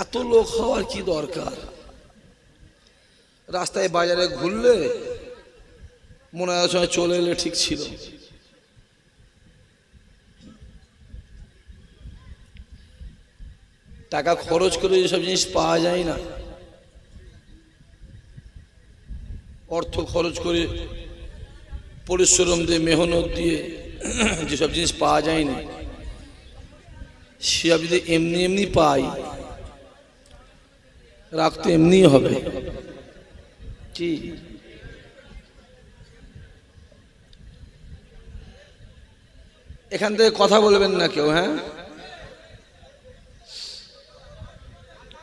এত লোক হওয়ার কি দরকার? রাস্তায় বাজারে ঘুরলে মনে হয় সময় চলে এলে ঠিক ছিল। টাকা খরচ করে যেসব জিনিস পাওয়া যায় না। অর্থ খরচ করে পরিশ্রম দিয়ে, মেহনত দিয়ে যেসব জিনিস পাওয়া যায় না, সে যদি এমনি এমনি পাই রাখতে এমনি হবে। কি এখান থেকে কথা বলবেন না কেউ হ্যাঁ?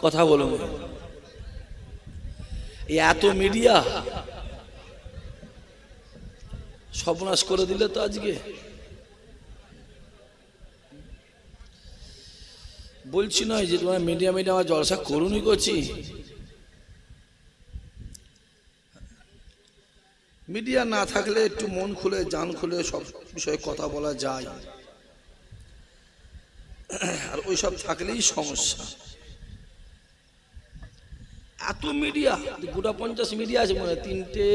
কথা বলুন। এত মিডিয়া সর্বনাশ করে দিলে তো আজকে। বলছি নয় যে তোমার মিডিয়া মিডিয়া আমার জলসা করুনই করছি। মিডিয়া না থাকলে একটু মন খুলে, জান খুলে সব বিষয়ে কথা বলা যায়। আর ওই সব থাকলেই সমস্যা। এত মিডিয়া, গোটা পঞ্চাশ মিডিয়া আছে মনে তিনটে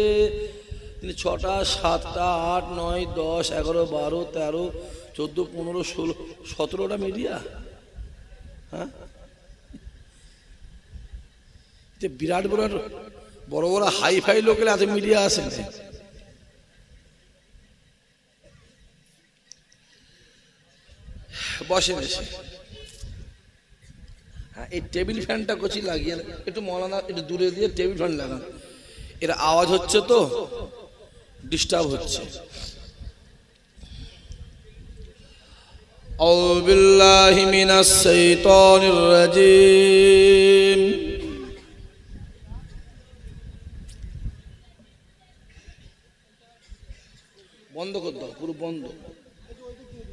ছটা, সাতটা, আট, নয়, দশ, এগারো, বারো, তেরো, চোদ্দ, পনেরো, ষোলো, সতেরোটা মিডিয়া। হ্যাঁ? যে বিরাট বিরাট বড় বড় হাই ফাই লোকের এত মিডিয়া আসে না বসেন এসে হ্যাঁ এই টেবিল ফ্যানটা কচি লাগিয়ে একটু মলানা একটু দূরে দিয়ে টেবিল ফ্যান লাগান। এর আওয়াজ হচ্ছে তো ডিস্টার্ব হচ্ছে। أعوذ بالله من الشيطان الرجيم বন্ধ কর দাও পুরো বন্ধ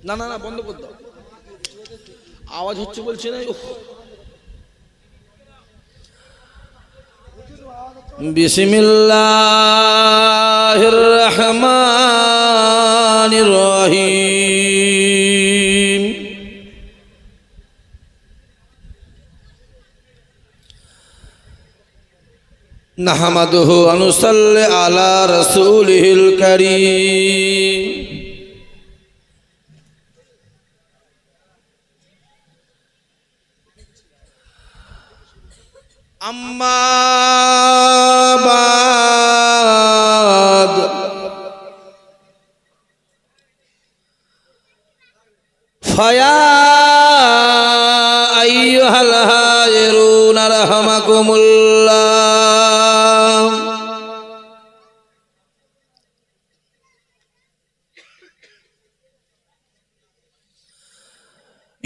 না না না বন্ধ কর দাও আওয়াজ হচ্ছে বলছে না বিসমিল্লাহির রহমানির রহিম নাহমাদুহু অনুসাল্লি আলা রাসূলিহিল কারীম। আম্মা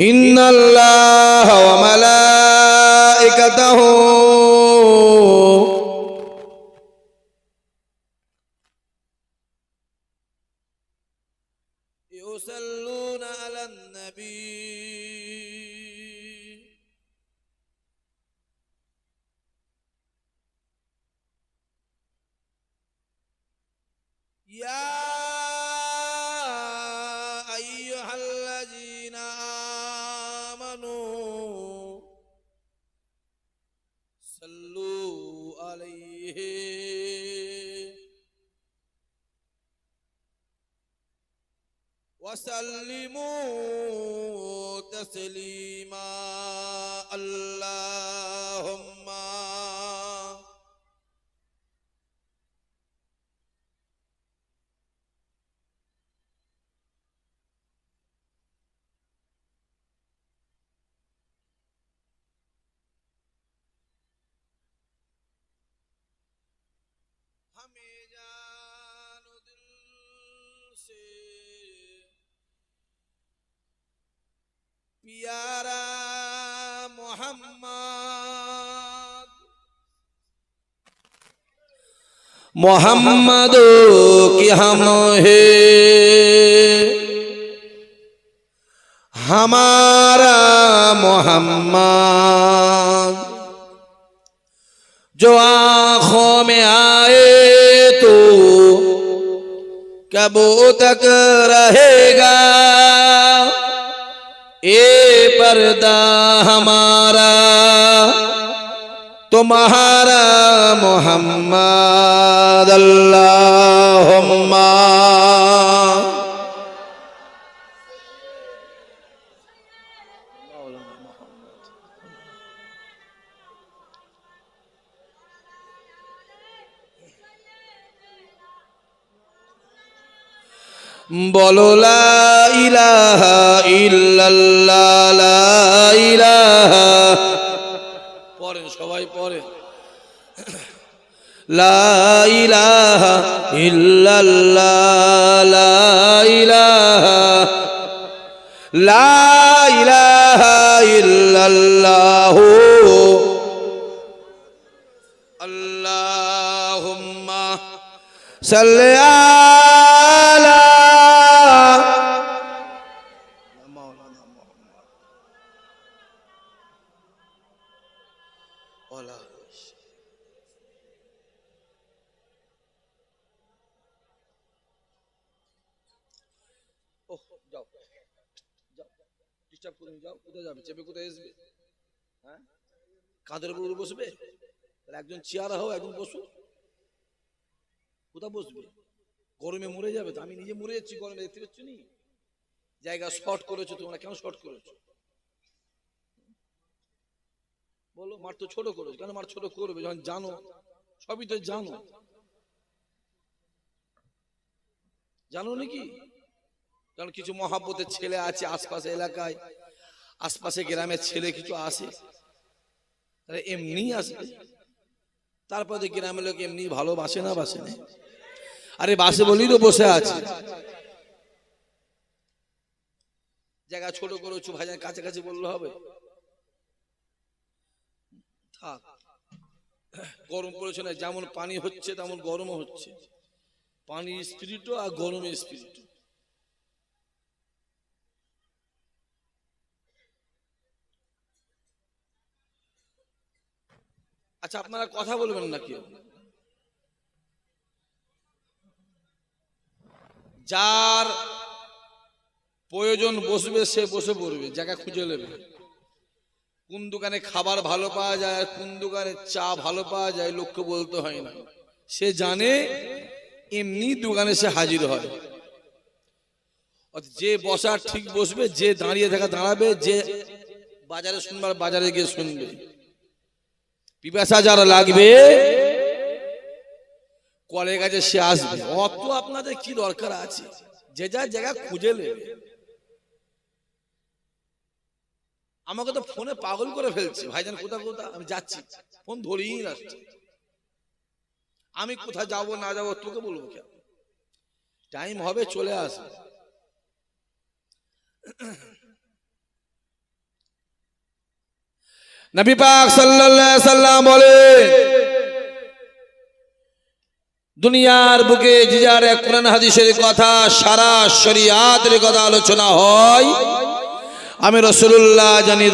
إن الله وملائكته وسلموا تسليما اللهم मोहम्मद की हम है। हमारा मोहम्मद जो आँखों में आए तो कब तक रहेगा? ए पर्दा हमारा تمہارا محمد اللہم বলো ইলাহা ইল্লাল্লাহ ইলাহা পড়েন সবাই পড়েন। লা ইলাহা ইল্লাল্লাহ লা ইলাহা লা ইলাহা ইল্লাল্লাহ কোথায় যাবে? চেপে কোথায় আসবে? হ্যাঁ? উপর বসবে? তাহলে একজন হও একজন বসো বসবে? গরমে মরে যাবে তো? আমি নিজে মরে যাচ্ছি গরমে, দেখতে নি? জায়গা শর্ট করেছ তোমরা কেন শর্ট করেছ? বলো মাঠ তো ছোট করেছ। কেন মাঠ ছোট করবে? যখন জানো, সবই তো জানো। জানো নাকি? কারণ কিছু মহাব্বতের ছেলে আছে আশপাশে এলাকায়। আশপাশে গ্রামের ছেলে কিছু আসে তারা এমনি আসবে। তারপরে গ্রামের লোক এমনি ভালোবাসে না বাসে না আরে বাসে বলেই তো বসে আছে। জায়গা ছোট করেছ ভাইজান কাছাকাছি বললে হবে। থাক। গরম পড়েছে না, যেমন পানি হচ্ছে তেমন গরমও হচ্ছে। পানি স্পিরিটও আর গরমের স্পিরিটও আচ্ছা আপনারা কথা বলবেন না কেউ যার প্রয়োজন বসবে, সে বসে পড়বে, জায়গা খুঁজে নেবে। কোন দোকানে খাবার ভালো পাওয়া যায়, কোন দোকানে চা ভালো পাওয়া যায়, লোককে বলতে হয় না। সে জানে, এমনি দোকানে সে হাজির হয়। যে বসার ঠিক বসবে, যে দাঁড়িয়ে থাকা দাঁড়াবে, যে বাজারে শুনবার বাজারে গিয়ে শুনবে। পিপাসা যারা লাগবে, কলের কাছে সে আসবে। অত আপনাদের কি দরকার আছে? যে যা জায়গা খুঁজে নেবে। আমাকে তো ফোনে পাগল করে ফেলছে। ভাইজান কোথা কোথা আমি যাচ্ছি। ফোন ধরেই আসছে। আমি কোথায় যাব, না যাব, তোকে বলব কেন? টাইম হবে, চলে আসবে। নবী পাক সাল্লাল্লাহু সাল্লাম বলেন, দুনিয়ার বুকে জিজার এক কোরআন হাদিসের কথা সারা শরিয়াতের কথা আলোচনা হয়, আমি রসুল্লাহ জানিয়ে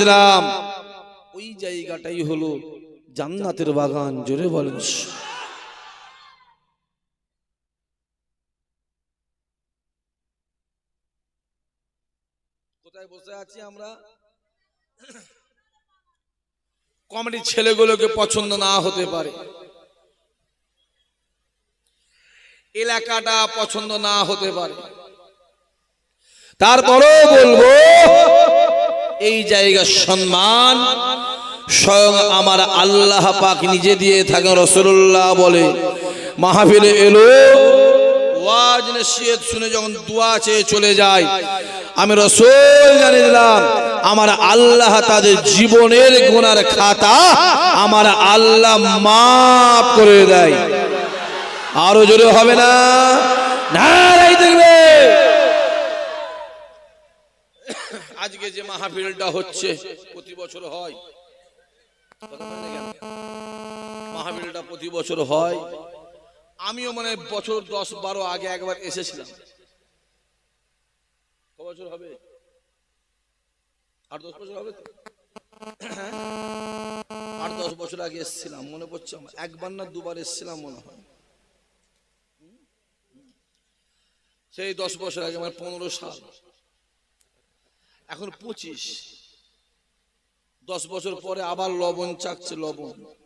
ওই জায়গাটাই হলো জান্নাতের বাগান, জোরে বলেন। কোথায় বসে আছি আমরা? কমেডির ছেলেগুলোকে পছন্দ না হতে পারে। এলাকাটা পছন্দ না হতে পারে। তারপরেও বলব, এই জায়গার সম্মান স্বয়ং আমার আল্লাহ পাক নিজে দিয়ে থাকেন, রসুল্লাহ বলে। মাহফিলে এলো ওয়াজ নসিহত শুনে যখন দোয়া চেয়ে চলে যায়, আমি রসুল জানিয়ে দিলাম, আমার আল্লাহ তাদের জীবনের গুনার খাতা আমার আল্লাহ মাফ করে দেয়। আরও জোরে হবে না? দেখবে। আজকে যে মাহফিলটা হচ্ছে, প্রতি বছর হয়? মাহফিলটা প্রতি বছর হয়। আমিও মানে বছর দশ বারো আগে একবার এসেছিলাম। ক বছর হবে? আট দশ বছর হবে হ্যাঁ? আট দশ বছর আগে এসেছিলাম, মনে পড়ছে আমার। একবার না দুবার এসেছিলাম মনে হয়। সেই দশ বছর আগে মানে পনেরো সাল। এখন পঁচিশ। দশ বছর পরে আবার লবণ চাকছে লবণ।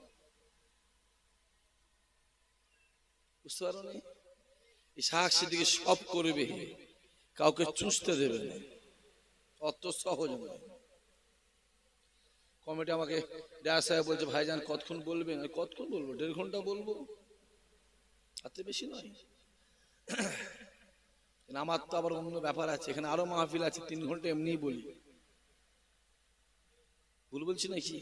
বুঝতে পারো নি? শাক সেদিকে সব করবে। কাউকে চুষতে দেবে না। অত সহজ নয়। কমিটি আমাকে দেয়া সাহেব বলছে, ভাইজান, কতক্ষণ বলবেন আমি কতক্ষণ বলব? দেড় ঘণ্টা বলব? তাতে বেশি নয়। আমার তো আবার অন্য ব্যাপার আছে। এখানে আরও মাহফিল আছে, তিন ঘণ্টা এমনিই বলি। ভুল বলছি নাকি?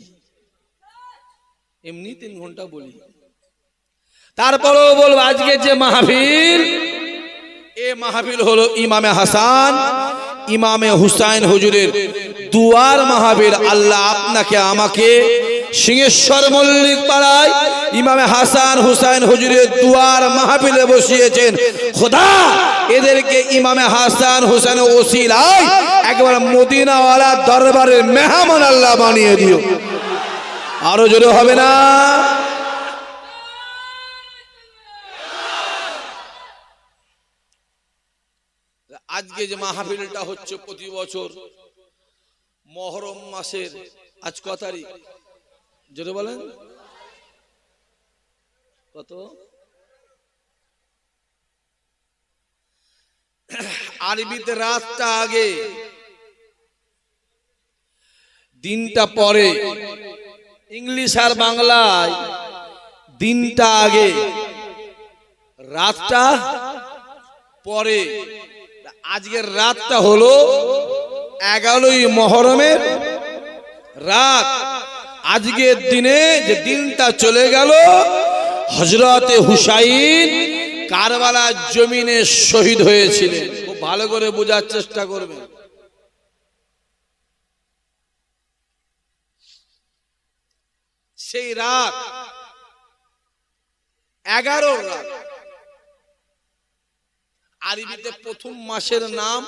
এমনি তিন ঘণ্টা বলি। তারপরেও বলব, আজকে যে মাহফিল, এ মাহফিল হলো ইমামে হাসান, ইমামে হুসাইন হুজুরের দুয়ার মাহফিল। আল্লাহ আপনাকে, আমাকে সিংহেশ্বর মল্লিক পাড়ায় ইমামে হাসান হুসাইন হুজুরের দুয়ার মাহফিলে বসিয়েছেন। খোদা, এদেরকে ইমামে হাসান হুসাইন ওসিলায় একবার মদিনাওয়ালা দরবারের মেহমান আল্লাহ বানিয়ে দিও। আরও জোরে হবে না? আজকে যে মাহফিলটা হচ্ছে প্রতি বছর, মহরম মাসের আজ ক তারিখ? জোরে বলেন। কত? আরবিতে রাতটা আগে, দিনটা পরে। ইংলিশ আর বাংলায় দিনটা আগে, রাতটা পরে। আজকের রাতটা হলো এগারোই মহরমের রাত। আজকের দিনে যে দিনটা চলে গেল হজরতে হুসাইন কারবালার জমিনে শহীদ হয়েছিলেন। খুব ভালো করে বোঝার চেষ্টা করবেন। সেই রাত, এগারো রাত। আরবিতে প্রথম মাসের নাম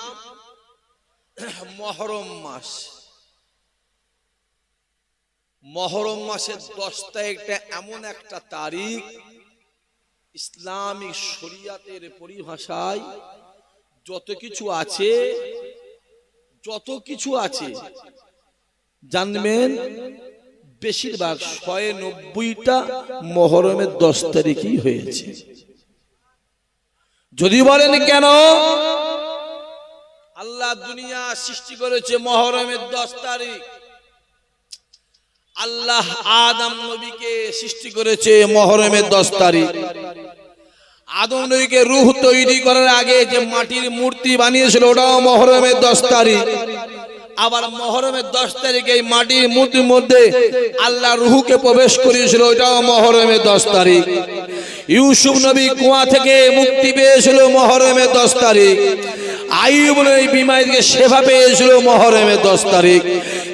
মহরম মাস। মহরম মাসের দশ তারিখটা এমন একটা তারিখ, ইসলামিক শরিয়াতের পরিভাষায় যত কিছু আছে, যত কিছু আছে, জানবেন বেশিরভাগ শয়ে নব্বইটা মহরমের দশ তারিখই হয়েছে। যদি বলেন কেন? আল্লাহ দুনিয়া সৃষ্টি করেছে মহরমের দশ তারিখ। আল্লাহ আদম নবীকে সৃষ্টি করেছে মহরমের দশ তারিখ। আদম নবীকে রুহ তৈরি করার আগে যে মাটির মূর্তি বানিয়েছিল ওটাও মহরমের দশ তারিখ। আবার মহরমের দশ তারিখে এই মাটির মূর্তির মধ্যে আল্লাহ রুহুকে প্রবেশ করিয়েছিল ওটাও মহরমের দশ তারিখ। ইউসুফ নবী কুয়া থেকে মুক্তি পেয়েছিল মহরমের দশ তারিখ। আইব নবী বিমারি থেকে সেবা পেয়েছিল মহরমের দশ তারিখ।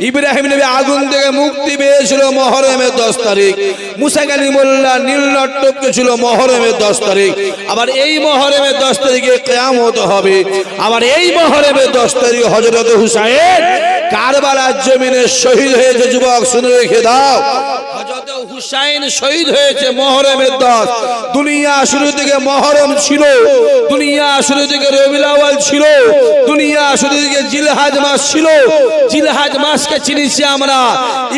ইব্রাহিম নবী আগুন থেকে মুক্তি পেয়েছিল মহরমের দশ তারিখ। মুসা মোল্লা নীলনট্টকে ছিল মহরমের দশ তারিখ। আবার এই মহরমের দশ তারিখে কেয়ামত হবে। আবার এই মহরমের দশ তারিখ হজরত হুসাইন কারবালার জমিনে শহীদ হয়েছে, যুবক, শুনে রেখে দাও। হুসাইন শহীদ হয়েছে মহরমের দশ দুনিয়া শুরু থেকে মহরম ছিল। দুনিয়া শুরু থেকে রবিউল আউয়াল ছিল। দুনিয়া শুরু থেকে জিলহাজ মাস ছিল। জিলহাজ মাসকে চিনিছি আমরা।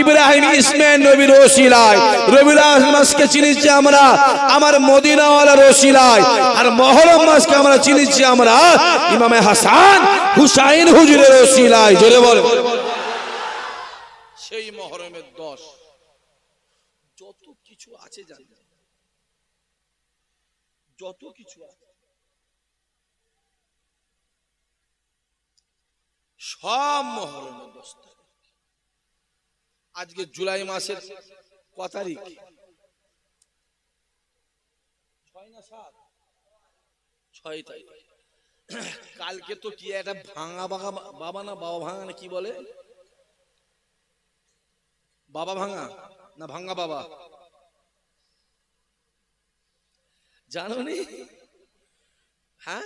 ইব্রাহিম ইসমাইল নবীর ওসিলায়। রবিউল মাসকে চিনিছি আমরা। আমার মদিনাওয়ালা রসিলায় আর মহরম মাসকে আমরা চিনিছি আমরা ইমামে হাসান হুসাইন হুজুরের ওসিলায়। জোরে বল সেই মহরমের দশ। কিছু জানেন যত কিছু আছে, সব মহরমের দশ আজকে জুলাই মাসের ক তারিখ? ছয় ছয় তারিখ। কালকে তো কি একটা ভাঙা ভাঙা বাবা না বাবা ভাঙা না কি বলে? বাবা ভাঙা না ভাঙা বাবা? জানো হ্যাঁ?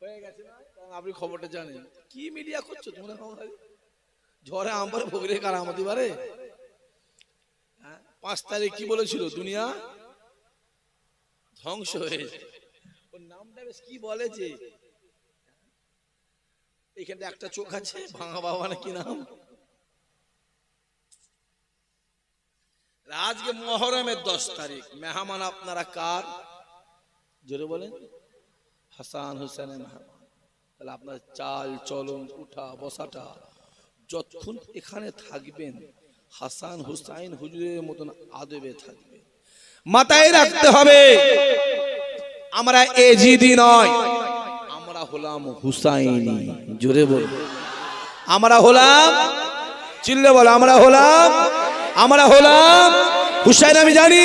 হয়ে গেছে না? আপনি খবরটা জানেন। কি মিডিয়া করছ তোমরা ঝড়ে আমার ভোগরে কারামতি পারে? হ্যাঁ? পাঁচ তারিখ কি বলেছিল দুনিয়া? ধ্বংস হয়েছে ওর নামটা বেশ কি বলে যে এখানটা একটা চোখ আছে, ভাঙা বাবা না কি নাম? আজকে মহরমের দশ তারিখ। মেহমান আপনারা কার? জোরে বলেন। হাসান মেহমান। তাহলে আপনার চাল, চলন, উঠা, বসাটা যতক্ষণ এখানে থাকবেন, হাসান হুসাইন হুজুরের মতন আদবে থাকবে। মাথায় রাখতে হবে, আমরা এজিদি নয়, আমরা হলাম হুসাইনি। জোরে বল। আমরা হলাম, চিল্লে বল, আমরা হলাম আমরা হলাম হুসাইন, আমি জানি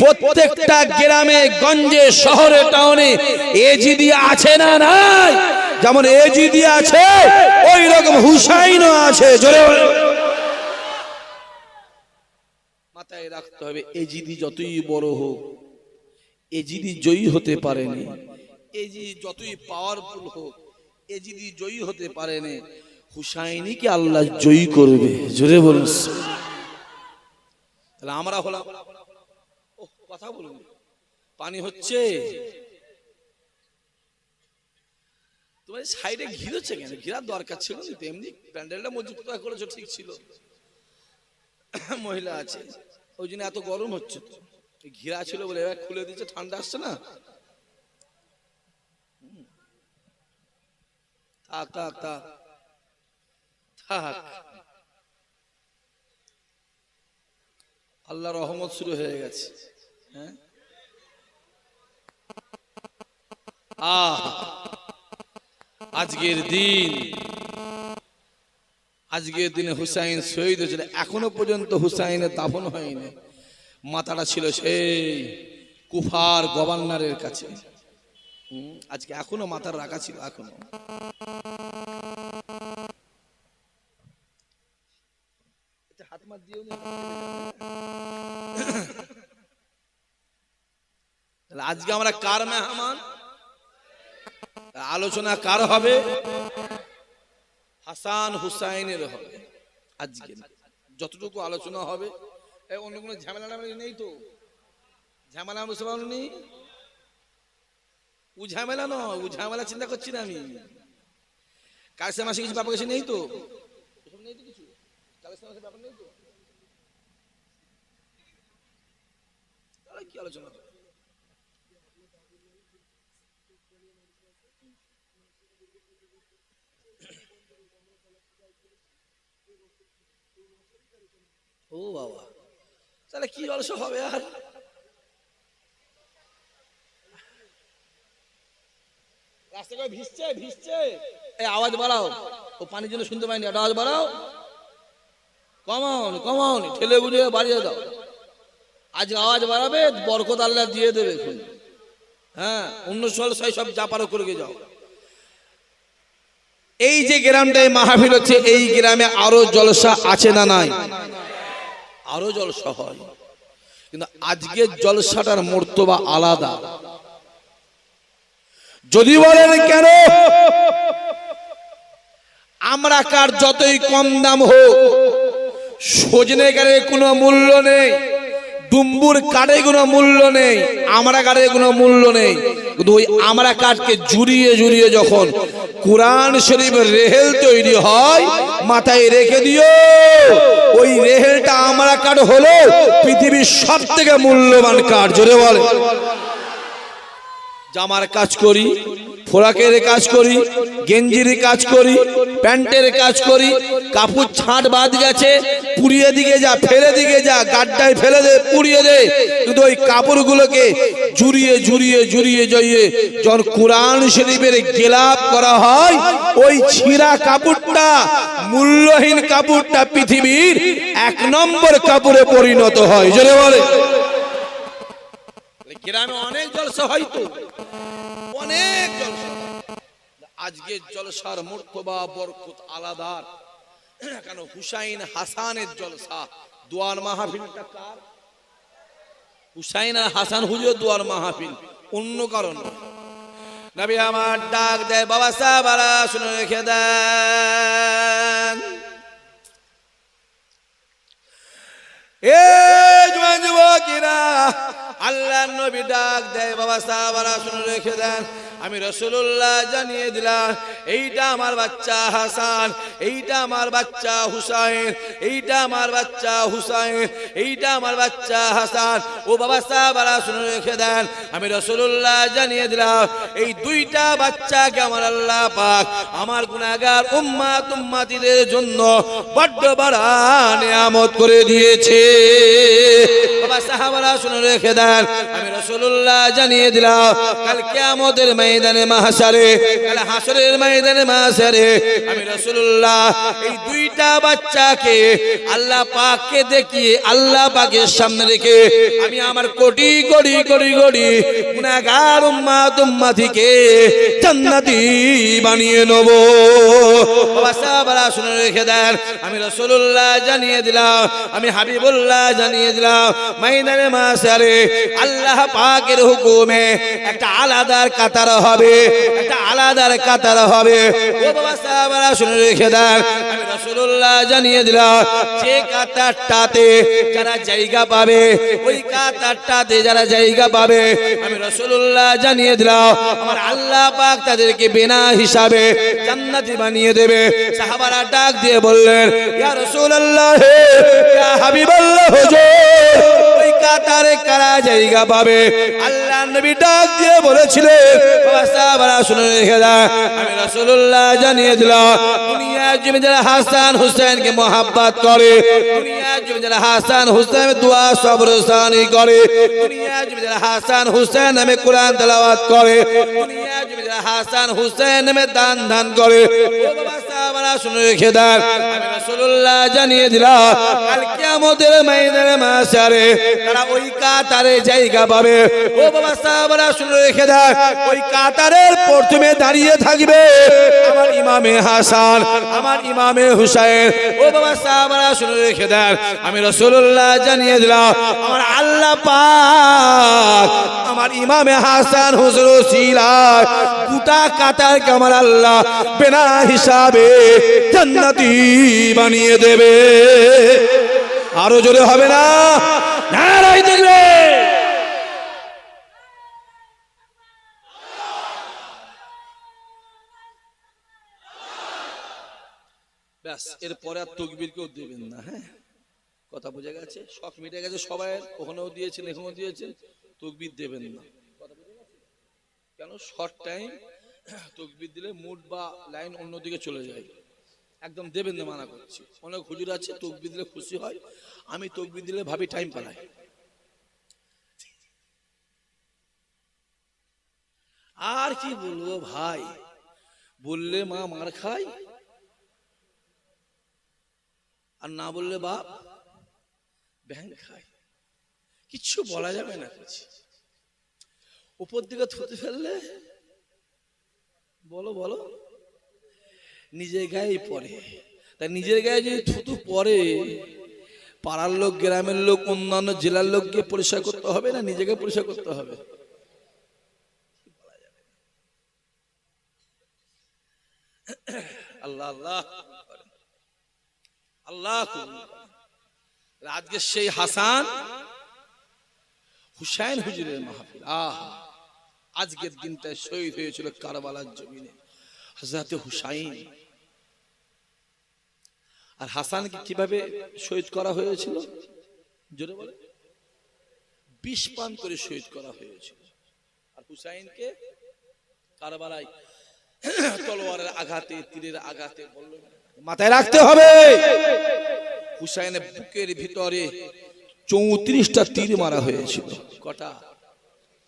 প্রত্যেকটা গ্রামে, গঞ্জে, শহরে, টাউনে এজিদি আছে না নাই? যেমন এজিদি আছে ওই রকম হুসাইনও আছে, জোরে মাথায় রাখতে হবে, এজিদি যতই বড় হোক, এজিদি জয়ী হতে পারেনি। এজিদি যতই পাওয়ারফুল হোক, এজিদি জয়ী হতে পারেনি। হুসাইনিকে আল্লাহ জয়ী করবে? জোরে বলুন। তাহলে আমরা হলাম। কথা বলুন। পানি হচ্ছে। তোমার সাইডে ঘির হচ্ছে কেন? ঘিরার দরকার ছিল এমনি প্যান্ডেলটা মজবুত করেছ, ঠিক ছিল। মহিলা আছে। ওই জন্য এত গরম হচ্ছে তো। ঘিরা ছিল বলে এবার খুলে দিচ্ছে ঠান্ডা আসছে না। থাক থাক থাক। থাক। আল্লাহ রহমত শুরু হয়ে গেছে। হ্যাঁ? আহ, আজকের দিন, আজকের দিনে হুসাইন শহীদ হয়েছিল। এখনও পর্যন্ত হুসাইনের দাফন হয়নি। মাথাটা ছিল সেই কুফার গভর্নরের কাছে। আজকে এখনও মাথার রাখা ছিল, এখনও। হাত মাত দিও না। তাহলে আজকে আমরা কার মেহমান? আলোচনা কার হবে? হাসান হুসাইনের হবে। আজকে যতটুকু আলোচনা হবে অন্য কোনো ঝামেলা নেই তো? ঝামেলা বুঝতে পারনি ও ঝামেলা নয়, ও ঝামেলা চিন্তা করছি না আমি। কালসে মাসে কিছু ব্যাপার কিছু নেই তো? নেই তো কিছু? কালসে মাসে ব্যাপার নেই তো? কি আলোচনা ও বাবা তাহলে কি জলসা হবে আর? রাস্তা করে ভিজছে ভিজছে। এই আওয়াজ বাড়াও ও পানির জন্য শুনতে পাইনি একটা আওয়াজ বাড়াও। কমাউন কমাউন ঠেলে বুঝে বাড়িয়ে দাও। আজ আওয়াজ বাড়াবে বরকত আল্লাহ দিয়ে দেবে এখন। হ্যাঁ অন্য জলসায় সব যা পারো করে যাও। এই যে গ্রামটায় মাহফিল হচ্ছে এই গ্রামে আরও জলসা আছে না নাই? আরও জলসা হয়। কিন্তু আজকের জলসাটার মর্তবা আলাদা। যদি বলেন কেন? আমরা কার যতই কম দাম হোক, সজনে গাড়ির কোনো মূল্য নেই, ডুম্বুর কাঠে কোনো মূল্য নেই, আমরা কাঠে কোনো মূল্য নেই। কিন্তু ওই আমরা কাঠকে জুড়িয়ে জুড়িয়ে যখন কোরআন শরীফের রেহেল তৈরি হয়, মাথায় রেখে দিও। ওই রেহেলটা আমরা কাঠ হলো পৃথিবীর সব থেকে মূল্যবান কাঠ, জোরে বলে। জামার কাজ করি, ফোরাকের কাজ করি, গেঞ্জির কাজ করি, প্যান্টের কাজ করি কাপড় ছাঁট বাদ গেছে, পুড়িয়ে দিকে যা, ফেলে দিকে যা, গাড্ডায় ফেলে দে, পুড়িয়ে দে। কিন্তু ওই কাপড়গুলোকে জুড়িয়ে জুড়িয়ে জুড়িয়ে জড়িয়ে যখন কোরআন শরীফের গেলাপ করা হয়, ওই ছিঁড়া কাপড়টা, মূল্যহীন কাপড়টা পৃথিবীর এক নম্বর কাপড়ে পরিণত হয়। জোরে বলে। গ্রামে অনেক জলসা হয় অনেক জলসা। জলসার বরকত আলাদা কেন? হুসাইন হাসানের জলসা। দুয়ার মাহফিলটা কার? হুসাইন আর হাসান হুজুর দুয়ার মাহফিল। অন্য কারণ নবী আমার ডাক দেয়, বাবা সাহাবারা শুনে রেখে দেন। এ জোয়ান যুবকেরা আল্লাহ নবী ডাক দেয়, বাবা সাহাবারা শুনে রেখে দেন। আমি রসুল্লাহ জানিয়ে দিলাম, এইটা আমার বাচ্চা হাসান, এইটা আমার বাচ্চা হুসাইন, এইটা আমার বাচ্চা হুসাইন, এইটা আমার বাচ্চা হাসান। ও বাবা সাহাবারা শুনে রেখে দেন। আমি রসুল্লাহ জানিয়ে দিলাম, এই দুইটা বাচ্চাকে আমার আল্লাহ পাক আমার গুনাগার উম্মা তুম্মাতিদের জন্য বড্ড বড় নিয়ামত করে দিয়েছে। বাবা সাহাবারা শুনে রেখে দেন, আমি রসুল্লাহ জানিয়ে দিলাম, কাল কিয়ামতের ময়দানে মাহশারে, কাল হাসরের ময়দানে মাহশারে, আমি রসুল্লাহ এই দুইটা বাচ্চাকে আল্লাহ পাককে দেখিয়ে আল্লাহ পাকের সামনে রেখে আমি আমার কোটি কোটি কোটি কোটি গুনাহগার উম্মাত উম্মাতিকে জান্নাতি বানিয়ে নেব। বাবা সাহাবারা শুনে রেখে দেন, আমি রসুল্লাহ জানিয়ে দিলাম, আমি হাবিবুল্লাহ জানিয়ে দিলাম মাইদানে মাসারে আল্লাহ পাকের হুকুমে একটা আলাদার কাতার হবে, একটা আলাদার কাতার হবে। ও বাবা সাহাবারা, শুনে রেখে দেন, আমি রসুল্লাহ জানিয়ে দিলাম, যে কাতারটাতে যারা জায়গা পাবে, ওই কাতারটাতে যারা জায়গা পাবে, আমি রসুল্লাহ জানিয়ে দিলাম, আমার আল্লাহ পাক তাদেরকে বিনা হিসাবে জান্নাতি বানিয়ে দেবে। সাহাবারা ডাক দিয়ে বললেন, ইয়া রাসূলুল্লাহ ইয়া হাবিবাল্লাহ, হুজুর ওই কাতারে কারা জায়গা পাবে? আল্লাহ নবী ডাক দিয়ে বলেছিলেন, বাবা সাহাবারা শুনে রেখে দাও আমি রাসূলুল্লাহ জানিয়ে দিলাম, দুনিয়া জমি যারা হাসান হুসেনকে মোহাব্বত করে। দুনিয়া জমি যারা হাসান হুসেন দোয়া সবর সানি করে। দুনিয়া জমি যারা হাসান হুসেন নামে কোরআন তেলাওয়াত করে। দুনিয়া জমি যারা হাসান হুসেন নামে দান দান করে। ও বাবা সাহাবারা শুনে রেখে দেন আমি রাসূলুল্লাহ জানিয়ে দিলাম, কাল কিয়ামতের ময়দানে মাশারে তারা ওই কাতারে জায়গা পাবে। ও বাবা, সাহাবারা শুনে রেখে দেন ওই কাতারের প্রথমে দাঁড়িয়ে থাকবে আমার ইমামে হাসান, আমার ইমামে হুসাইন। ও বাবা, সাহাবারা শুনে রেখে দেন আমি রাসূলুল্লাহ জানিয়ে দিলাম, আমার আল্লাহ পাক আমার ইমামে হাসান হুজুর সিলায় গোটা কাতার আমার আল্লাহ বিনা হিসাবে জান্নাতি বানিয়ে দেবে। আরও জোরে হবে না? ব্যাস, এরপরে আর তকবির কেউ দেবেন না হ্যাঁ? কথা বোঝা গেছে? শখ মিটে গেছে সবাই, ওখানেও দিয়েছেন, এখানেও দিয়েছেন, তকবির দেবেন না? কেন? শর্ট টাইম তকবির দিলে মুড বা লাইন অন্যদিকে চলে যায়। একদম দেবেন না মানা করছি। অনেক হুজুর আছে, তকবির দিলে খুশি হয়। আমি তকবির দিলে ভাবি টাইম পালাই। আর কি বলব ভাই? বললে মা মার খায়, আর না বললে বাপ ব্যাং খায়। কিচ্ছু বলা যাবে না কিছু উপর দিকে থুতে ফেললে, বলো বলো। নিজের গায়ে পড়ে। তাই নিজের গায়ে যদি থুতু পড়ে পাড়ার লোক গ্রামের লোক অন্যান্য জেলার লোককে পরিষ্কার করতে হবে না নিজেকে পরিষ্কার করতে হবে? আল্লাহ আল্লাহ আল্লাহ আজকে সেই হাসান হুসাইন হুজুরের মাহফিল। আহ আজকের দিনটা শহীদ হয়েছিল কারবালার জমিনে। হজরতে হুসাইন আর হাসানকে কীভাবে শহীদ করা হয়েছিল? জোরে বলে বিষ পান করে শহীদ করা হয়েছিল। আর হুসাইনকে কারবালায় তলোয়ারের আঘাতে তীরের আঘাতে বলল মাথায় রাখতে হবে। হুসাইনের বুকের ভিতরে চৌত্রিশটা তীর মারা হয়েছিল। কটা?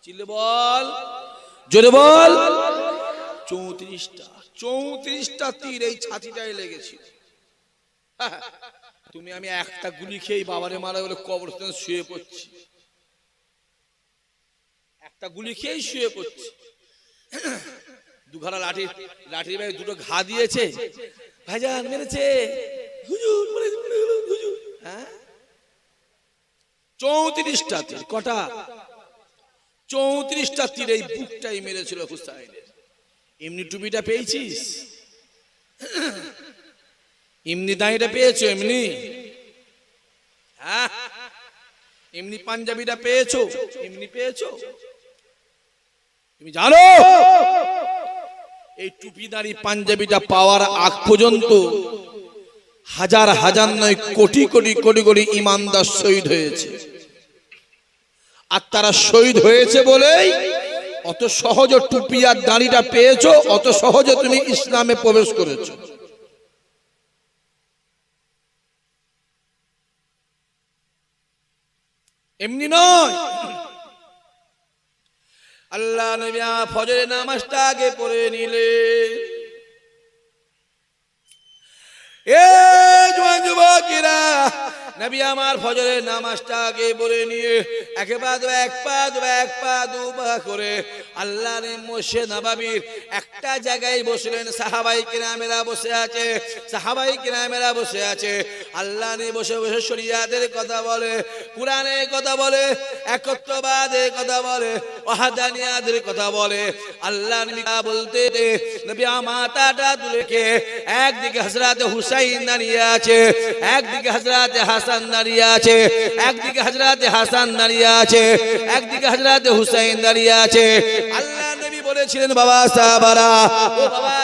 চিল্লে বল। জোরে বল। চৌত্রিশটা। চৌত্রিশটা তীর এই ছাতিটায় লেগেছিল। তুমি আমি একটা গুলি খেয়ে বাবারে মারা বলে কবরস্থানে শুয়ে পড়ছি। একটা গুলি খেয়েই শুয়ে পড়ছি। দুঘাড়া লাঠি, লাঠির ভাই দুটো ঘা দিয়েছে। ভাইজান মেরেছে। হ্যাঁ? চৌত্রিশটা তীর, কটা? চৌত্রিশটা তীর এই বুকটাই মেরেছিল হুসাইনের। এমনি টুপিটা পেয়েছিস? এমনি দাঁড়িটা পেয়েছ এমনি হ্যাঁ? এমনি পাঞ্জাবিটা পেয়েছ? এমনি পেয়েছ? তুমি জানো? এই টুপিদারি পাঞ্জাবিটা পাওয়ার আগ পর্যন্ত হাজার হাজার নয় কোটি কোটি কোটি কোটি ইমানদার শহীদ হয়েছে। আর তারা শহীদ হয়েছে বলেই অত সহজ টুপি আর দাড়িটা পেয়েছ, অত সহজে তুমি ইসলামে প্রবেশ করেছ। এমনি নয়। আল্লাহ নবী ফজরের নামাজটা আগে পড়ে নিলে। এ জোয়ান যুবকেরা নবী আমার ফজরের নামাজটা আগে বলে নিয়ে একে পা দু এক পা দু এক পা দু পা করে আল্লাহ মোশে নবাবির একটা জায়গায় বসলেন, সাহাবাই কিরামেরা বসে আছে, সাহাবাই কিরামেরা বসে আছে। আল্লাহ নে বসে বসে শরিয়াদের কথা বলে, কোরআনের কথা বলে, একত্ববাদের কথা বলে, ওয়াহাদানিয়াদের কথা বলে। আল্লাহ নবী বলতে দে, নবী মাতাটা তুলেকে একদিকে হযরত হুসাইন দাঁড়িয়ে আছে, একদিকে হযরত হাসান দাঁড়িয়ে আছে। একদিকে হাজরাতে হাসান দাঁড়িয়ে আছে, একদিকে হাজরাতে হুসাইন দাঁড়িয়ে আছে। আল্লাহ নবী বলেছিলেন, বাবা সাহাবারা, ও বাবা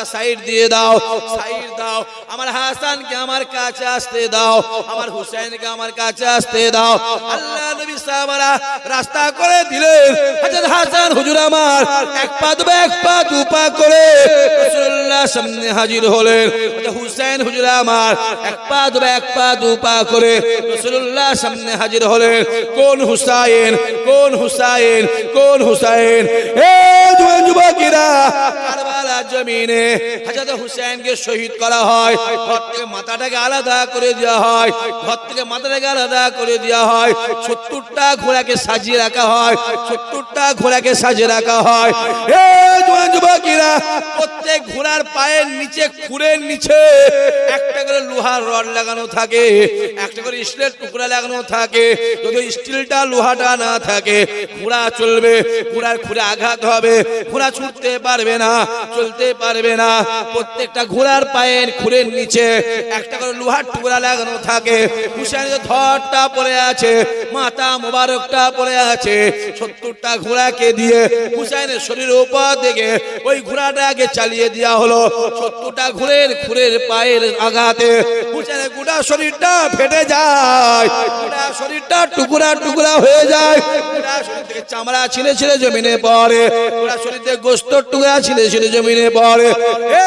সাহাবারা সাইড দিয়ে দাও, সাইড দাও। আমার হাসানকে আমার কাছে আসতে দাও, আমার হুসাইনকে আমার কাছে আসতে দাও। আল্লাহ নবী সাহাবারা রাস্তা করে দিলেন। হযরত হাসান হুজুর আমার, এক পা দুপা এক পা দু পা করে রাসূলুল্লাহ সামনে হাজির হলেন। হযরত হুসাইন হুজুর আমার, এক পা দুপা এক পা দু পা করে রাসূলুল্লাহ সামনে হাজির হলেন। কোন হুসাইন কোন হুসাইন কোন হুসাইন? এ যুবকেরা কারবালা জমিনে হুসাইনকে শহীদ করা হয়। ঘর থেকে মাথাটাকে আলাদা করে দেওয়া হয়। ঘর থেকে মাথাটাকে আলাদা করে দেওয়া হয়। সত্তরটা ঘোড়াকে সাজিয়ে রাখা হয়। সত্তরটা ঘোড়াকে সাজিয়ে রাখা হয়। প্রত্যেক ঘোড়ার পায়ের নিচে খুরের নিচে একটা করে লোহার রড লাগানো থাকে, একটা করে স্টিলের টুকরা লাগানো থাকে। যদি স্টিলটা লোহাটা না থাকে, ঘোড়া চলবে, ঘোড়ার খুরে আঘাত হবে, ঘোড়া ছুটতে পারবে না। চলতে পারবে না। প্রত্যেকটা ঘোড়ার পায়ের খুরের নিচে একটা করে লোহার টুকরা লাগানো থাকে। হুসাইনের ধরটা পড়ে আছে মাথা মোবারকটা পড়ে আছে। সত্তরটা ঘোড়াকে দিয়ে হুসাইনের শরীরের উপর থেকে ওই ঘোড়াটাকে চালিয়ে দেওয়া হলো। সত্তরটা ঘুরের খুরের পায়ের আঘাতে হুসাইনের গোটা শরীরটা ফেটে যায়। গোটা শরীরটা টুকরা টুকরা হয়ে যায়। গোটা শরীর থেকে চামড়া ছিঁড়ে ছিঁড়ে জমিনে পড়ে। গোটা শরীর থেকে গোস্তর টুকরা ছিঁড়ে ছিঁড়ে জমিনে পড়ে এ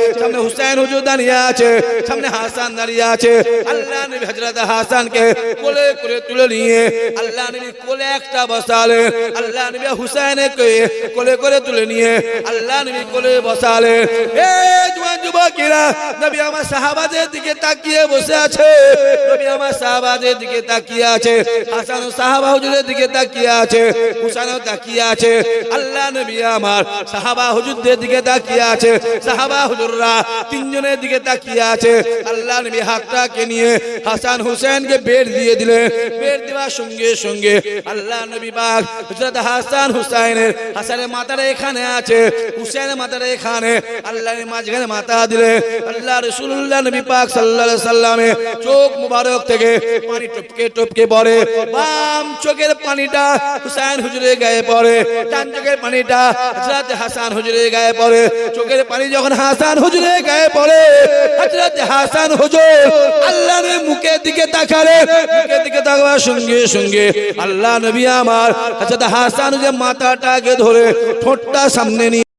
সামনে হুসাইন হুজুর দাঁড়িয়ে আছে, সামনে হাসান দাঁড়িয়ে আছে। আল্লাহ নবী হযরত হাসানকে কোলে করে তুলে নিয়ে আল্লাহ নবী কোলে একটা বসালেন আল্লাহ নবী হুসাইনকে কোলে করে তুলে নিয়ে আল্লাহ নবী কোলে বসালেন এ জওয়ান যুবকেরা নবী আমার সাহাবাদের দিকে তাকিয়ে বসে আছে, নবী আমার সাহাবাদের দিকে তাকিয়ে আছে, হাসান সাহাবা হুজুরের দিকে তাকিয়ে আছে হুসাইনও তাকিয়ে আছে, আল্লাহ নবী আমার সাহাবা হুজুরদের দিকে তাকিয়ে আছে, সাহাবা হুজুররা তিনজনের দিকে তাকিয়ে আছে। আল্লাহ নবী হাতটাকে নিয়ে হাসান হুসেনকে বের দিয়ে দিলেন বের দেওয়ার সঙ্গে সঙ্গে আল্লাহ নবী পাক হযরত হাসান হুসাইনের হাসানের মাথাটা এখানে আছে। হুসেনের মাথাটা এখানে। আল্লাহ নবী মাঝখানে মাথা দিলে। আল্লাহ রাসূলুল্লাহ নবী পাক আলাইহি সাল্লামে চোখ মুবারক থেকে পানি টপকে টপকে পড়ে। বাম চোখের পানিটা হুসাইন হুজুরের গায়ে পড়ে। ডান চোখের পানিটা হযরত হাসান হুজুরের গায়ে পড়ে। চোখের পানি যখন হাসান হুজুরের গায়ে পড়ে। হযরত হাসান হুজুর আল্লাহর মুখের দিকে তাকালে, মুখের দিকে তাকাবার সঙ্গে সঙ্গে আল্লাহ নবী আমার হযরত হাসান যে মাথাটাকে ধরে ঠোঁটটা সামনে নিয়ে